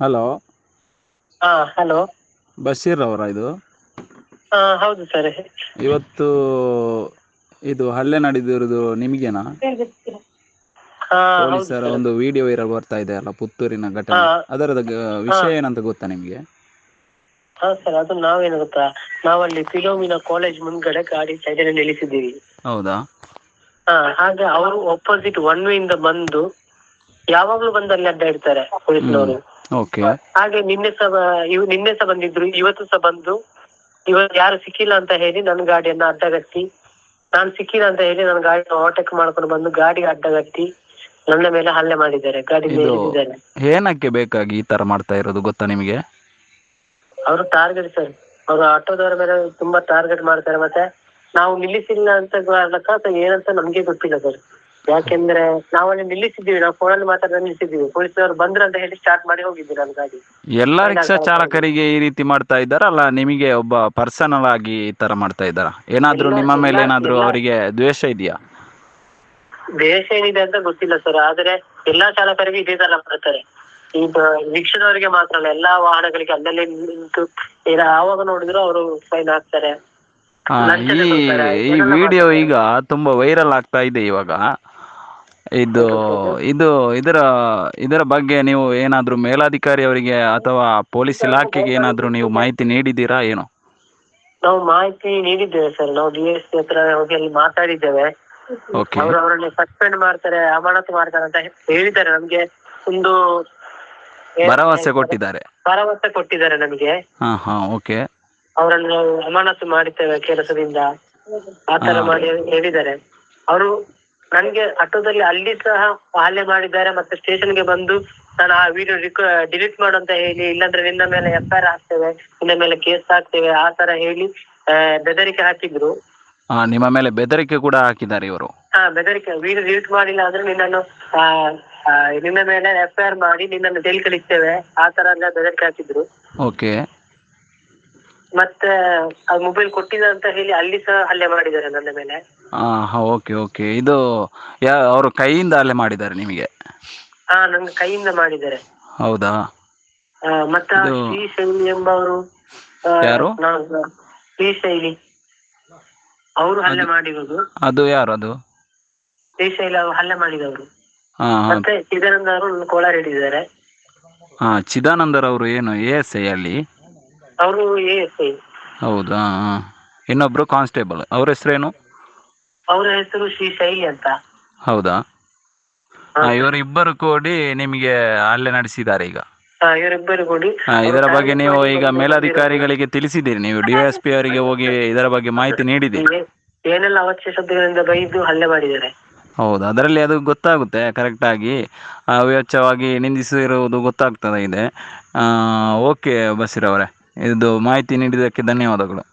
Hello. ಹಾ hello. Basheer ಅವರ ಇದು? ಹಾ ಹೌದು ಸರ್. ಇವತ್ತು ಇದು ಹಲ್ಲೆ ನಡೆದಿರುವುದು ನಿಮಗೇನಾ? ಹಾ ಹೌದು ಪೊಲೀಸರ ಸರ್. ಒಂದು ವಿಡಿಯೋ ವೈರಲ್ ಬರ್ತಾ ಇದೆ ಅಲ್ಲ ಪುತ್ತೂರಿನ ಘಟನೆ. ಅದರ ವಿಷಯ ಏನಂತ ಗೊತ್ತಾ ನಿಮಗೆ? ಹಾ ಸರ್ ಅದು ನಾವೇನು ಗೊತ್ತಾ? ನಾವಲ್ಲಿ ಫಿಲೋಮಿನ ಕಾಲೇಜ್ ಮುಂದ್ಗಡೆ ಗಾಡಿ ಸೈಡಲ್ಲಿ ನಿಲ್ಲಿಸಿದ್ದೀವಿ. ಹೌದಾ? ಹಾ ಹಾಗೆ ಅವರು ಅಪೋಸಿಟ್ ಒನ್ ವೇ ಇಂದ ಬಂದು ಯಾವಾಗ್ಲೂ ಬಂದು ಅಲ್ಲಿ ಅಡ್ಡ ಇಡ್ತಾರೆ ಪೊಲೀಸ್ನವರು ಓಕೆ. ಹಾಗೆ ನಿನ್ನೆ ಸಹ ಇವ್ ನಿನ್ನೆ ಸಹ ಬಂದಿದ್ರು ಇವತ್ತು ಸಹ ಬಂದು ಇವತ್ತು ಯಾರು ಸಿಕ್ಕಿಲ್ಲ ಅಂತ ಹೇಳಿ ನನ್ನ ಗಾಡಿಯನ್ನ ಅಡ್ಡಗಟ್ಟಿ. ನಾನು ಸಿಕ್ಕಿಲ್ಲ ಅಂತ ಹೇಳಿ ನನ್ನ ಗಾಡಿನ ಓವರ್ಟೇಕ್ ಮಾಡ್ಕೊಂಡು ಬಂದು ಗಾಡಿಗೆ ಅಡ್ಡಗಟ್ಟಿ ನನ್ನ ಮೇಲೆ ಹಲ್ಲೆ ಮಾಡಿದ್ದಾರೆ ಗಾಡಿ ಇದು ಇಳಿಸಿದ್ದಾರೆ ಏನಕ್ಕೆ ಬೇಕಾಗಿ ಈ ತರ ಮಾಡ್ತಾ ಇರೋದು ಗೊತ್ತಾ ನಿಮಗೆ? ಅವರು ಟಾರ್ಗೆಟ್ ಸರ್. ಅವರು ಆಟೋದವರ ಮೇಲೆ ತುಂಬಾ ಟಾರ್ಗೆಟ್ ಮಾಡ್ತಾರೆ ಮತ್ತೆ ನಾವು ನಿಲ್ಲಿಸಿಲ್ಲ ಅಂತ ಕಾರಣಕ್ಕ ಅಥವಾ ಏನಂತ ನಮ್ಗೆ ಗೊತ್ತಿಲ್ಲ ಸರ್. ಯಾಕೆಂದ್ರೆ ನಾವಲ್ಲಿ ನಿಲ್ಲಿಸಿದ್ದೀವಿ ನಾವು ಫೋನಲ್ಲಿ ಮಾತಾಡ ನಿಲ್ಲಿಸಿದ್ದೀವಿ. ಪೊಲೀಸರು ಬಂದ್ರು ಅಂತ ಹೇಳಿ ಸ್ಟಾರ್ಟ್ ಮಾಡಿ ಹೋಗಿದ್ದೀರ ಗಾಡಿ. ಎಲ್ಲಾ ರಿಕ್ಷಾ ಚಾಲಕರಿಗೆ ಈ ರೀತಿ ಮಾಡ್ತಾ ಇದ್ದಾರಲ್ಲ ನಿಮಗೆ ಒಬ್ಬ ಪರ್ಸನಲ್ ಆಗಿ ಈ ತರ ಮಾಡ್ತಾ ಇದ್ದಾರಾ? ಏನಾದ್ರೂ ನಿಮ್ಮ ಮೇಲೆ ಏನಾದ್ರೂ ಅವರಿಗೆ ದ್ವೇಷ ಇದೆಯಾ? ದ್ವೇಷ ಏನಿದೆ ಅಂತ ಗೊತ್ತಿಲ್ಲ ಸರ್. ಆದ್ರೆ ಎಲ್ಲಾ ಚಾಲಕರಿಗೆ ಇದೇ ತರ ಮಾಡ್ತಾರೆ. ಈಗ ರಿಕ್ಷಾದವರಿಗೆ ಮಾತ್ರ ಅಲ್ಲ ಎಲ್ಲಾ ವಾಹನಗಳಿಗೆ ಅಲ್ಲಲ್ಲಿ ನಿಂತು ಏನ ಆವಾಗ ನೋಡಿದ್ರು ಅವರು ಫೈನ್ ಹಾಕ್ತಾರೆ ಈ ವಿಡಿಯೋ ಈಗ ತುಂಬಾ ವೈರಲ್ ಆಗ್ತಾ ಇದೆ ಇವಾಗ. ಇದು ಇದು ಇದರ ಇದರ ಬಗ್ಗೆ ನೀವು ಏನಾದ್ರೂ ಮೇಲಾಧಿಕಾರಿ ಅವರಿಗೆ ಅಥವಾ ಪೊಲೀಸ್ ಇಲಾಖೆಗೆ ಏನಾದ್ರೂ ನೀವು ಮಾಹಿತಿ ನೀಡಿದ್ದೀರಾ ಏನು? ನಾವು ಮಾಹಿತಿ ನೀಡಿದ್ದೇವೆ ಸರ್. ನಾವು ಡಿ ಎಸ್ ಪಿ ಹತ್ರ ಹೋಗಿ ಅಲ್ಲಿ ಮಾತಾಡಿದ್ದೇವೆ. ಓಕೆ ಅವರು ಅವರನ್ನು ಸಸ್ಪೆಂಡ್ ಮಾಡ್ತಾರೆ ಅಮಾನತು ಮಾಡ್ತಾರೆ ಅಂತ ಹೇಳಿದ್ದಾರೆ ನಮ್ಗೆ. ಒಂದು ಭರವಸೆ ಕೊಟ್ಟಿದ್ದಾರೆ. ಭರವಸೆ ಕೊಟ್ಟಿದ್ದಾರೆ ನಮಗೆ. ಹಾ ಹಾ ಓಕೆ ಅವರನ್ನು ನಾವು ಅಮಾನತು ಮಾಡಿದ್ದೇವೆ ಕೆಲಸದಿಂದ. ಆತರ. ಮಾಡಿ ಹೇಳಿದ್ದಾರೆ. ಅವರು ನನ್ಗೆ ಆಟೋದಲ್ಲಿ ಅಲ್ಲಿ ಸಹ ಹಲ್ಲೆ ಮಾಡಿದ್ದಾರೆ ಮತ್ತೆ ಸ್ಟೇಷನ್ಗೆ ಬಂದು ನಾನು ಆ ವಿಡಿಯೋ ಡಿಲೀಟ್ ಮಾಡು ಅಂತ ಹೇಳಿ ಇಲ್ಲಾಂದ್ರೆ ನಿನ್ನ ಮೇಲೆ ಎಫ್ ಐ ಆರ್ ಹಾಕ್ತೇವೆ ನಿನ್ನ ಮೇಲೆ ಕೇಸ್ ಹಾಕ್ತೇವೆ ಆ ತರ ಹೇಳಿ ಆ, ಬೆದರಿಕೆ ಹಾಕಿದ್ರು. ಹಾ ನಿಮ್ಮ ಮೇಲೆ ಬೆದರಿಕೆ ಕೂಡ ಹಾಕಿದ್ದಾರೆ ಇವರು. ಹಾ ಬೆದರಿಕೆ. ವಿಡಿಯೋ ಡಿಲೀಟ್ ಮಾಡಿಲ್ಲ ಅಂದ್ರೆ ನಿನ್ನನ್ನು ಆ, ಆ, ನಿನ್ನ ಮೇಲೆ ಎಫ್ ಐ ಆರ್ ಮಾಡಿ ನಿನ್ನನ್ನು ಜೈಲ್ ಕಳಿಸ್ತೇವೆ ಆ ತರ ಎಲ್ಲ ಬೆದರಿಕೆ ಹಾಕಿದ್ರು. ಓಕೆ. ಮತ್ತೆ ಆ ಮೊಬೈಲ್ ಕೊಟ್ಟಿಲ್ಲ ಅಂತ ಹೇಳಿ ಅಲ್ಲಿ ಸಹ ಹಲ್ಲೆ ಮಾಡಿದ್ದಾರೆ ನನ್ನ ಮೇಲೆ. ಹಾ ಹಾ ಓಕೆ ಓಕೆ. ಇದು ಯಾ ಅವರು ಕೈಯಿಂದ ಅಲ್ಲೇ ಮಾಡಿದ್ದಾರೆ ನಿಮಗೆ? ಹಾ ನಂಗೆ ಕೈಯಿಂದ ಮಾಡಿದ್ದಾರೆ. ಹೌದಾ? ಆ, ಮತ್ತ ಇದು- ಶ್ರೀಶೈಲಿ ಎಂಬವರು ಆ, ಯಾರು? ನಾವು ಶ್ರೀಶೈಲಿ ಅವರು ಹಲ್ಲೆ ಮಾಡಿರೋದು. ಅದು ಯಾರು ಅದು? ಶ್ರೀಶೈಲಿ ಅವರು ಹಲ್ಲೆ ಮಾಡಿದವರು. ಹಾ ಹಾ. ಮತ್ತೆ ಚಿದಾನಂದ ಅವರು ಕೋಲಾರ ಹಿಡಿದಿದ್ದಾರೆ. ಹಾ ಚಿದಾನಂದರ್ ಅವರು ಏನು ಎ ಎಸ್ ಐ ಅಲ್ಲಿ? ಅವರು ಎ ಎಸ್ ಐ. ಹೌದಾ ಹಾ. ಇನ್ನೊಬ್ರು ಕಾನ್ಸ್ಟೇಬಲ್. ಅವ್ರ ಹೆಸರೇನು? ಅವರ ಹೆಸರು ಶ್ರೀ ಶೈಲಿ ಅಂತ. ಹೌದಾ? ಇವರಿಬ್ಬರು ಕೂಡಿ ನಿಮಗೆ ಹಲ್ಲೆ ನಡೆಸಿದ್ದಾರೆ ಈಗ. ಇವರಿಬ್ಬರು ಕೂಡಿ ಇದರ ಬಗ್ಗೆ ನೀವು ಈಗ ಮೇಲಾಧಿಕಾರಿಗಳಿಗೆ ತಿಳಿಸಿದ್ದೀರಿ. ನೀವು ಡಿಎಸ್ಪಿ ಅವರಿಗೆ ಹೋಗಿ ಇದರ ಬಗ್ಗೆ ಮಾಹಿತಿ ನೀಡಿದ್ದೀರಿ. ಏ- ಏನೆಲ್ಲ ಅವಶ್ಯ ಶಬ್ದಗಳಿಂದ ಬೈದು ಹಲ್ಲೆ ಮಾಡಿದ್ದಾರೆ. ಹೌದು? ಅದರಲ್ಲಿ ಅದು ಗೊತ್ತಾಗುತ್ತೆ ಕರೆಕ್ಟಾಗಿ ಅವ್ಯಚ್ಛವಾಗಿ ನಿಂದಿಸಿರುವುದು ಗೊತ್ತಾಗ್ತದೆ ಇದೆ. ಓಕೆ ಬಸೀರ್ ಅವರೇ ಇದು ಮಾಹಿತಿ ನೀಡಿದ್ದಕ್ಕೆ ಧನ್ಯವಾದಗಳು.